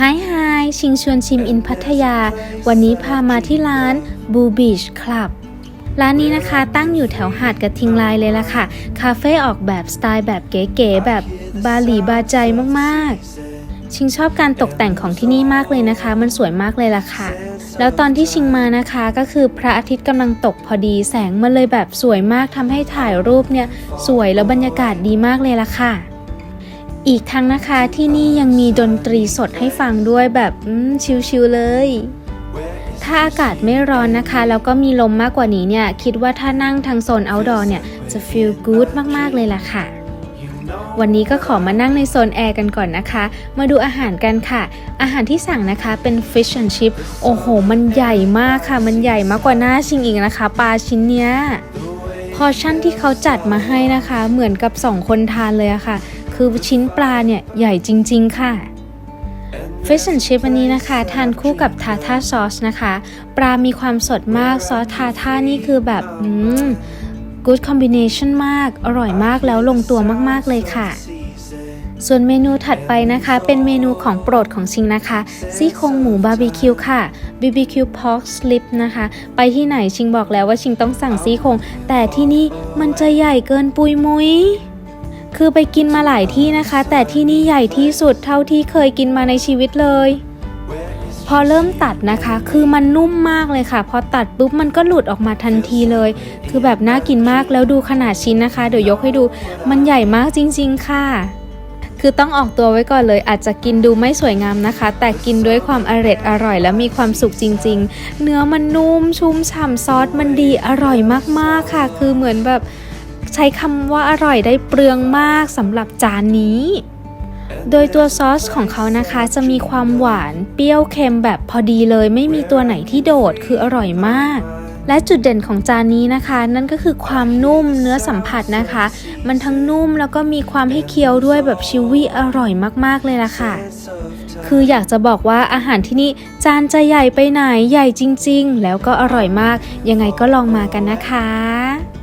ไฮไฮชิงชวนชิมอินพัทยา วันนี้พามาที่ร้านบูบีชคลับร้านนี้นะคะตั้งอยู่แถวหาดกระทิงลายเลยล่ะค่ะ คาเฟ่ออกแบบสไตล์แบบเก๋ๆแบบบาหลีบาใจมากๆ ชิงชอบการตกแต่งของที่นี่มากเลยนะคะ มันสวยมากเลยล่ะค่ะ แล้วตอนที่ชิงมานะคะก็คือพระอาทิตย์กำลังตกพอดีแสงมันเลยแบบสวยมากทำให้ถ่ายรูปเนี่ยสวยแล้วบรรยากาศดีมากเลยล่ะค่ะ อีกทั้งนะคะที่นี่ยังมีดนตรีสดให้ฟังด้วยแบบชิลๆเลย ถ้าอากาศไม่ร้อนนะคะ แล้วก็มีลมมากกว่านี้เนี่ย คิดว่าถ้านั่งทางโซน outdoor เนี่ย จะ feel good มากๆเลยล่ะค่ะ วันนี้ก็ขอมานั่งในโซนแอร์กันก่อนนะคะ มาดูอาหารกันค่ะ อาหารที่สั่งนะคะเป็น fish and chip โอ้โห มันใหญ่มากค่ะ มันใหญ่มากกว่าหน้าชิงอีกนะคะปลาชิ้นเนี้ยพอชั่นที่เขาจัดมาให้นะคะ เหมือนกับสองคนทานเลยอะค่ะ คือชิ้นปลาเนี่ยใหญ่จริง ๆ ค่ะ Fish and Chip อันนี้นะคะทานคู่กับทาท่าซอสนะคะ ปลามีความสดมากซอสทาท่านี่คือแบบอืม good combination มาก อร่อยมากแล้วลงตัวมาก ๆ เลยค่ะ ส่วนเมนูถัดไปนะคะ เป็นเมนูของโปรดของชิงนะคะ ซี่โครงหมูบาร์บีคิวค่ะ BBQ pork slip นะคะ ไปที่ไหนชิงบอกแล้วว่าชิงต้องสั่งซี่โครงแต่ที่นี่มันจะใหญ่เกินปุยมุย คือไปกินมาหลายที่นะคะ แต่ที่นี่ใหญ่ที่สุดเท่าที่เคยกินมาในชีวิตเลย พอเริ่มตัดนะคะ คือมันนุ่มมากเลยค่ะ พอตัดปุ๊บมันก็หลุดออกมาทันทีเลย คือแบบน่ากินมากแล้วดูขนาดชิ้นนะคะ เดี๋ยวยกให้ดูมันใหญ่มากจริง ๆ ค่ะคือต้องออกตัวไว้ก่อนเลย อาจจะกินดูไม่สวยงามนะคะ แต่กินด้วยความอร่อยอร่อย และมีความสุขจริง ๆ เนื้อมันนุ่มชุ่มฉ่ำซอสมันดีอร่อยมากๆค่ะ คือเหมือนแบบ ช้คำว่าอร่อยได้เปลืองมากสำหรับจานนี้ โดยตัวซอสของเขานะคะจะมีความหวานเปรี้ยวเค็มแบบพอดีเลย ไม่มีตัวไหนที่โดดคืออร่อยมาก และจุดเด่นของจานนี้นะคะ นั่นก็คือความนุ่มเนื้อสัมผัสนะคะ มันทั้งนุ่มแล้วก็มีความให้เคี้ยวด้วยแบบชิวี่อร่อยมากๆเลยล่ะค่ะคืออยากจะบอกว่าอาหารที่นี่จานจะใหญ่ไปไหนใหญ่จริง ๆ แล้วก็อร่อยมาก ยังไงก็ลองมากันนะคะ